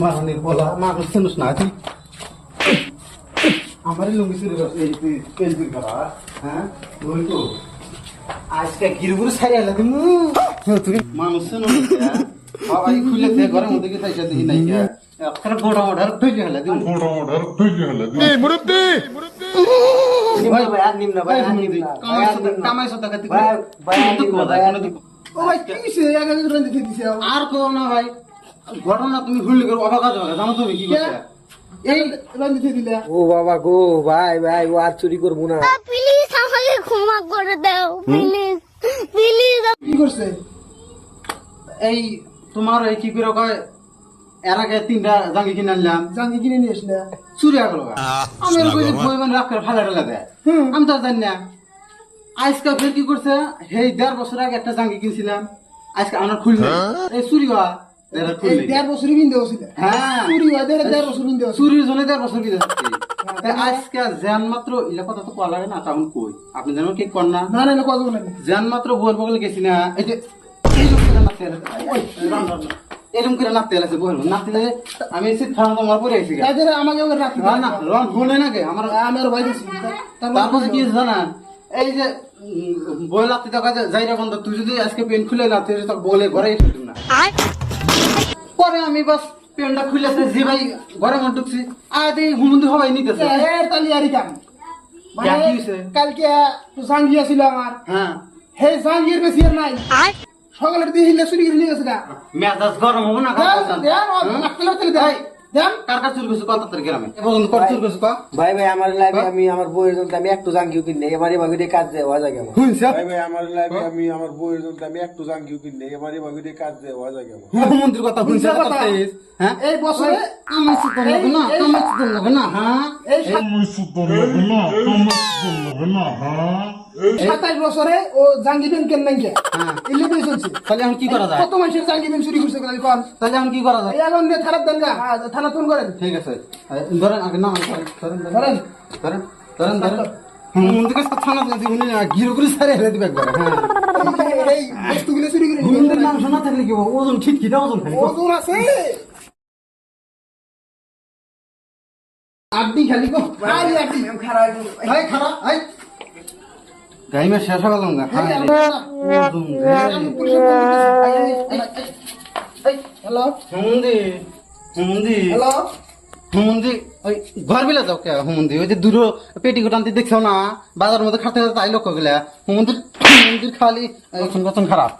মারানির বলা মা করছিস না তুই আমারই লুঙ্গি চুরি করছে এই হ্যাঁ? ওই তো। আজকে গিরগুরু ছাই আলে তুমি তুই মানুষ না বাবাই খুলে দে ঘরের মধ্যে কি তাইছে দেখি নাই কে একটা গোড়া মোড়ার ফেলে হলে তুমি ভাই ভাই আর নিম না ভাই আর নিম না ভাই আর নিম না। কামাই সতা খাতি ভাই ভাই আর নিম না ভাই ও ভাই কি সে আগে রেন দিতে দিছে আর কো না ভাই। ঘটনা তুমি ভুল করে অবাক জানো তুমি কি করছে এই দিলে। ও বাবা গো ভাই ভাই ও আর চুরি করব না। প্লিজ আমাকে ক্ষমা করে দাও প্লিজ প্লিজ কি করছে? এই তোমার এই কি করে কয় এর আগে তিনটা জাঙ্গি কিনে আনলাম। জাঙ্গি কিনে নিয়ে আসলে চুরি আগল আমি বই মানে রাখ করে ফালা টালা দেয় আমি তো জানি না। আজকে ফের কি করছে? এই দেড় বছর আগে একটা জাঙ্গি কিনছিলাম। আজকে আমার খুলবে এই চুরি হওয়া। দেড় বিন্দে হ্যাঁ। চুরি হয় দেড় দেড় বছর বিন্দে চুরির জন্য দেড় বছর বিদেশ আজকে জ্যান মাত্র ইলা কথা তো না তখন কই? আপনি জানেন কি কর না? না না না কত জ্যান মাত্র বউয়ের বগলে গেছি না এই যে এইরকম করে নাচতে এলাছে। ওই, রাম, রাম, রাম। এরকম করে নাচতে এলাছে বউয়ের নাচতে এলে আমি তোমার পরে। তাদের আমাকে ওকে না, না, রন শুনে না কে আমার আমি ভাই তারপর কি জানা এই যে উম, বই লাগতে দেখা যায় যাই বন্ধ তুই যদি আজকে পেন খুলে লাগতে তো বলে ঘরে এসে না। পরে আমি বাস পেনটা খুলেছে যে ভাই ঘরে মন ঢুকছি আর এই হুমন্দি হবাই নিতেছে। এর তালি আরি কাম মানে? কালকে জাঙ্গি আছিল আমার। হ্যাঁ। হে জাঙ্গির বেশি আর নাই। সকালের দিয়ে হিলে চুরি করে নিয়ে গেছে না মেজাজ গরম হব না দেন কার দেন ও নাকলে তেলে দেন দেন কার চুরি করছ কত তারিখ গ্রামে এবং কত চুরি করছ ভাই ভাই আমার লাইফে আমি আমার বইয়ের জন্য আমি একটু জাঙ্গিও কিনে আমার এভাবে দিয়ে কাজ দেওয়া যায় কেমন? শুনছ ভাই ভাই আমার লাইফে আমি আমার বইয়ের জন্য আমি একটু জাঙ্গিও কিনে আমার এভাবে দিয়ে কাজ দেওয়া যায় কেমন? মন্ত্রীর কথা শুনছ কথা? হ্যাঁ? এই বছরে সুতন লাগে না এই- আমার সুতন লাগে না হ্যাঁ? সাতাইশ বছরে ও জাঙ্গি বেন কেন নাই কে? হ্যাঁ। ইলে দিয়ে চলছে। তাহলে এখন কি করা যায়? কত মানুষের জাঙ্গি বেন চুরি করছে তাহলে এখন কি করা যায়? এই এখন দিয়ে থানার দেন গা হ্যাঁ, থানা ফোন করেন। ঠিক আছে। ধরেন আগে না ধরেন ধরেন ধরেন। ধরেন। ধরেন ধরেন হুম, থানা দিয়েছি গিরো করে সারে হেলে দিবে একবার হ্যাঁ। এই বস্তুগুলো চুরি করে নিয়ে নাম শোনা থাকলে কি হবে? ওজন খিটখিটা ওজন খালি? ওজন আছে। আড্ডি খালি কো খালি আড্ডি। খারাপ। ভাই গাইমে শেষ হয়ে গেল না ওজন হ্যালো? হুমন্দি হুমন্দি। হ্যালো? হুমন্দি ওই ঘর বিলে যাও কে হুমন্দি? ওই যে দূর পেটি গোটান্তি দেখছ না? বাজার মধ্যে খাটতে তাই লক্ষ্য গেলে। হুমন্দির হুমন্দির খালি এখন খারাপ।